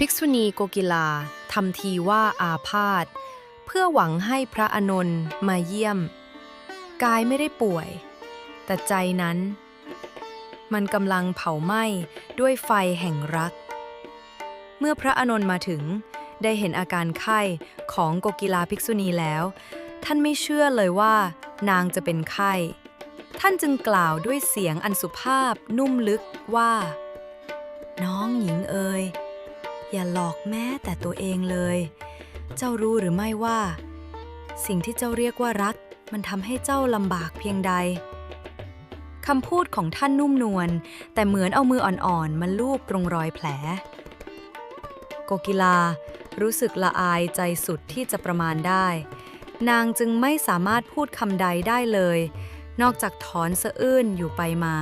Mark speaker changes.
Speaker 1: ภิกษุณีโกกิลาทำทีว่าอาพาธเพื่อหวังให้พระอนนท์มาเยี่ยม กายไม่ได้ป่วย แต่ใจนั้น มันกำลังเผาไหม้ด้วยไฟแห่งรัก เมื่อพระอนนท์มาถึงได้เห็นอาการไข้ของโกกิลาภิกษุณีแล้ว ท่านไม่เชื่อเลยว่านางจะเป็นไข้ ท่านจึงกล่าวด้วยเสียงอันสุภาพนุ่มลึกว่า น้องหญิงเอ่ย อย่าหลอกแม้แต่ตัวเองเลย เจ้ารู้หรือไม่ว่า สิ่งที่เจ้าเรียกว่ารัก มันทำให้เจ้าลำบากเพียงใดคำพูดของท่านนุ่มนวลแต่เหมือนเอามืออ่อนๆมาลูบตรงรอยแผล โกกิลารู้สึกละอายใจสุดที่จะประมาณได้ นางจึงไม่สามารถพูดคำใดได้เลย นอกจากถอนสะอื้นอยู่ไปมา